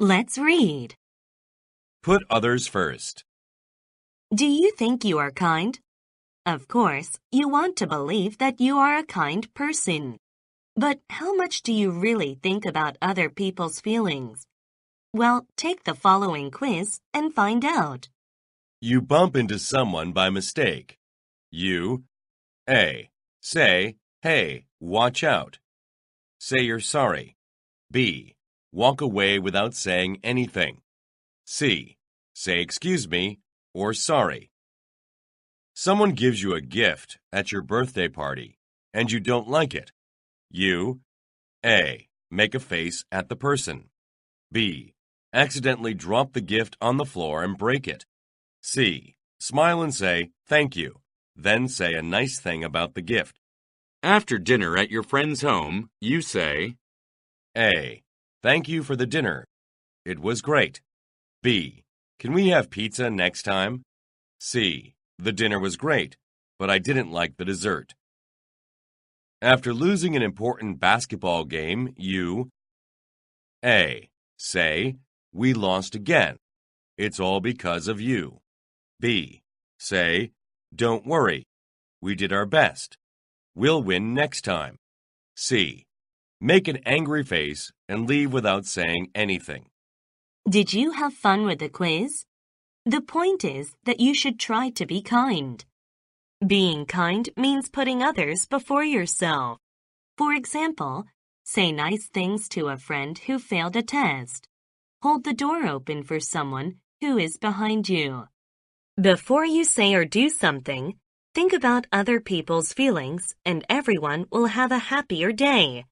Let's read. Put others first. Do you think you are kind? Of course, you want to believe that you are a kind person. But how much do you really think about other people's feelings? Well, take the following quiz and find out. You bump into someone by mistake. You A. Say, hey, watch out. Say you're sorry. B. Walk away without saying anything. C. Say excuse me or sorry. Someone gives you a gift at your birthday party and you don't like it. You A. Make a face at the person. B. Accidentally drop the gift on the floor and break it. C. Smile and say, thank you. Then say a nice thing about the gift. After dinner at your friend's home, you say, A. Thank you for the dinner. It was great. B. Can we have pizza next time? C. The dinner was great, but I didn't like the dessert. After losing an important basketball game, you A. Say, we lost again. It's all because of you. B. Say, don't worry. We did our best. We'll win next time. C. Make an angry face and leave without saying anything. Did you have fun with the quiz? The point is that you should try to be kind. Being kind means putting others before yourself. For example, say nice things to a friend who failed a test. Hold the door open for someone who is behind you. Before you say or do something, think about other people's feelings and everyone will have a happier day.